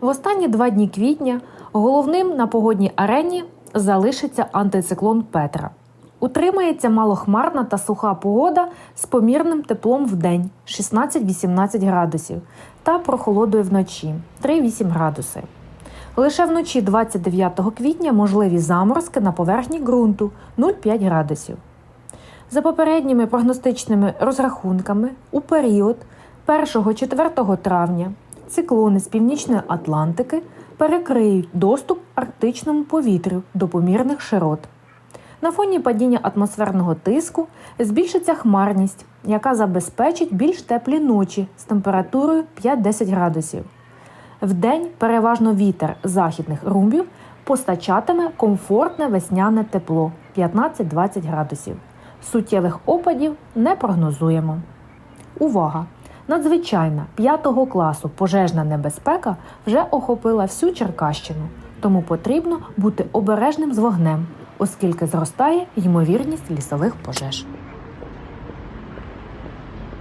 В останні два дні квітня головним на погодній арені залишиться антициклон Петра. Утримається малохмарна та суха погода з помірним теплом в день 16-18 градусів та прохолодою вночі 3-8 градуси. Лише вночі 29 квітня можливі заморозки на поверхні ґрунту 0,5 градусів. За попередніми прогностичними розрахунками, у період 1-4 травня циклони з північної Атлантики перекриють доступ арктичному повітрю до помірних широт. На фоні падіння атмосферного тиску збільшиться хмарність, яка забезпечить більш теплі ночі з температурою 5-10 градусів. Вдень переважно вітер західних румбів постачатиме комфортне весняне тепло 15-20 градусів. Суттєвих опадів не прогнозуємо. Увага! Надзвичайна 5 класу пожежна небезпека вже охопила всю Черкащину, тому потрібно бути обережним з вогнем, оскільки зростає ймовірність лісових пожеж.